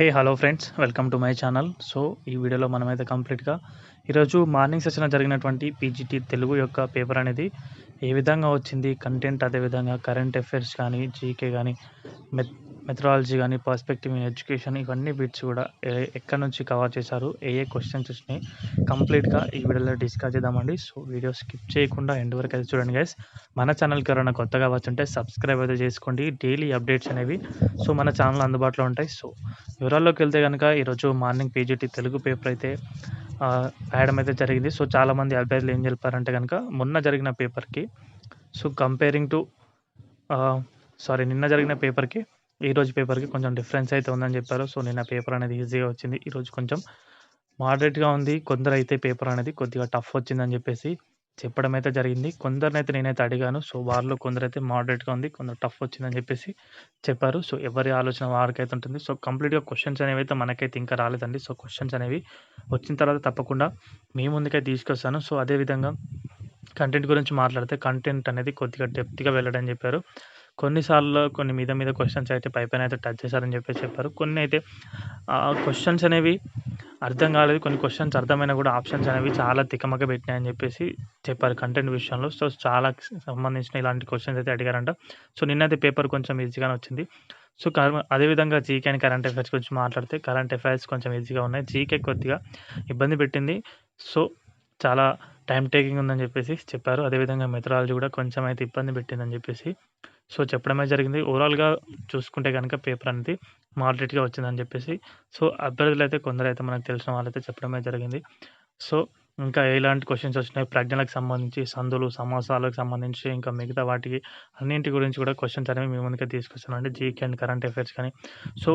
Hey hello friends welcome to my channel so ఈ వీడియోలో మనమైతే కంప్లీట్గా ఈరోజు మార్నింగ్ సెషన్ జరిగినటువంటి పీజీటీ తెలుగు యొక్క పేపర్ అనేది ఏ విధంగా వచ్చింది కంటెంట్ అదేవిధంగా కరెంట్ అఫైర్స్ కానీ జీకే కానీ మెత్ మెథడాలజీ కానీ పర్స్పెక్టివ్ ఇన్ ఎడ్యుకేషన్ ఇవన్నీ బిట్స్ కూడా ఎక్కడి నుంచి కవర్ చేశారు ఏ ఏ క్వశ్చన్స్ వచ్చినాయి కంప్లీట్గా ఈ వీడియోలో డిస్కస్ చేద్దామండి. సో వీడియో స్కిప్ చేయకుండా ఎండ్ వరకు అయితే చూడండి గైస్ మన ఛానల్కి ఎవరైనా కొత్తగా వచ్చుంటే సబ్స్క్రైబ్ అయితే చేసుకోండి. డైలీ అప్డేట్స్ అనేవి సో మన ఛానల్ అందుబాటులో ఉంటాయి. సో వివరాల్లోకి వెళ్తే కనుక ఈరోజు మార్నింగ్ పీజీటీ తెలుగు పేపర్ అయితే ఆ, రాయడం అయితే జరిగింది. సో చాలామంది అభ్యర్థులు ఏం చెప్పారంటే కనుక మొన్న జరిగిన పేపర్కి సో కంపేరింగ్ టు సారీ నిన్న జరిగిన పేపర్కి ఈ రోజు పేపర్కి కొంచెం డిఫరెన్స్ అయితే ఉందని చెప్పారు. సో నిన్న పేపర్ అనేది ఈజీగా వచ్చింది. ఈరోజు కొంచెం మోడరేట్గా ఉంది. కొందరు అయితే పేపర్ అనేది కొద్దిగా టఫ్ వచ్చిందని చెప్పేసి చెప్పడం అయితే జరిగింది. కొందరినైతే నేనైతే అడిగాను. సో వారిలో కొందరైతే మోడరేట్గా ఉంది కొందరు టఫ్ వచ్చిందని చెప్పేసి చెప్పారు. సో ఎవరి ఆలోచన వారికైతే ఉంటుంది. సో కంప్లీట్గా క్వశ్చన్స్ అనేవి అయితే మనకైతే ఇంకా రాలేదండి. సో క్వశ్చన్స్ అనేవి వచ్చిన తర్వాత తప్పకుండా మీ ముందుకైతే తీసుకొస్తాను. సో అదేవిధంగా కంటెంట్ గురించి మాట్లాడితే కంటెంట్ అనేది కొద్దిగా డెప్త్గా వెళ్ళడం చెప్పారు. కొన్నిసార్లు కొన్ని మీద మీద క్వశ్చన్స్ అయితే పై పైన అయితే టచ్ చేశారని చెప్పేసి చెప్పారు. కొన్ని అయితే క్వశ్చన్స్ అనేవి అర్థం కాలేదు. కొన్ని క్వశ్చన్స్ అర్థమైనా కూడా ఆప్షన్స్ అనేవి చాలా తికమక పెట్టినాయని చెప్పేసి చెప్పారు కంటెంట్ విషయంలో. సో చాలా సంబంధించిన ఇలాంటి క్వశ్చన్స్ అయితే అడిగారంట. సో నిన్నైతే పేపర్ కొంచెం ఈజీగానే వచ్చింది. సో కర- అదేవిధంగా జీకే అండ్ కరెంట్ అఫైర్స్ గురించి మాట్లాడితే కరెంట్ అఫైర్స్ కొంచెం ఈజీగా ఉన్నాయి. జీకే కొద్దిగా ఇబ్బంది పెట్టింది. సో చాలా టైం టేకింగ్ ఉందని చెప్పేసి చెప్పారు. అదేవిధంగా మెథడాలజీ కూడా కొంచెం అయితే ఇబ్బంది పెట్టిందని చెప్పేసి. సో చెప్పడమే జరిగింది. ఓవరాల్గా చూసుకుంటే కనుక పేపర్ అనేది మోడరేట్గా వచ్చిందని చెప్పేసి. సో అభ్యర్థులు అయితే కొందరు అయితే మనకు తెలిసిన వాళ్ళైతే చెప్పడమే జరిగింది. సో ఇంకా ఎలాంటి క్వశ్చన్స్ వచ్చినాయి? ప్రజ్ఞలకు సంబంధించి సందులు సమాసాలకు సంబంధించి ఇంకా మిగతా వాటికి అన్నింటి గురించి కూడా క్వశ్చన్స్ అనేవి మీ ముందుకే తీసుకొస్తాను అంటే జీకే అండ్ కరెంట్ అఫైర్స్ కానీ. సో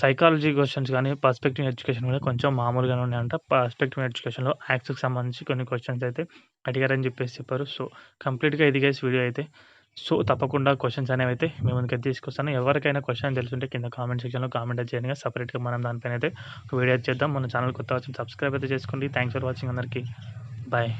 సైకాలజీ క్వశ్చన్స్ కానీ పర్స్పెక్టివ్ ఎడ్యుకేషన్ కూడా కొంచెం మామూలుగానే ఉన్నాయంట. పర్స్పెక్టివ్ ఎడ్యుకేషన్లో యాక్స్కి సంబంధించి కొన్ని క్వశ్చన్స్ అయితే అడిగారని చెప్పేసి చెప్పారు. సో కంప్లీట్గా ఇది గైస్ వీడియో అయితే. సో తప్పకుండా క్వశ్చన్స్ అనేవి అయితే మీ ముందుకైతే తీసుకొస్తాను. ఎవరికైనా క్వశ్చన్ తెలుసుంటే కింద కామెంట్ సెక్షన్లో కామెంట్ చేయండి. సపరేట్గా మనం దానిపైన అయితే వీడియో చేద్దాం. మన ఛానల్ కొత్త వచ్చిన సబ్స్క్రైబ్ అయితే చేసుకోండి. థ్యాంక్స్ ఫర్ వాచింగ్ అందరికీ. బాయ్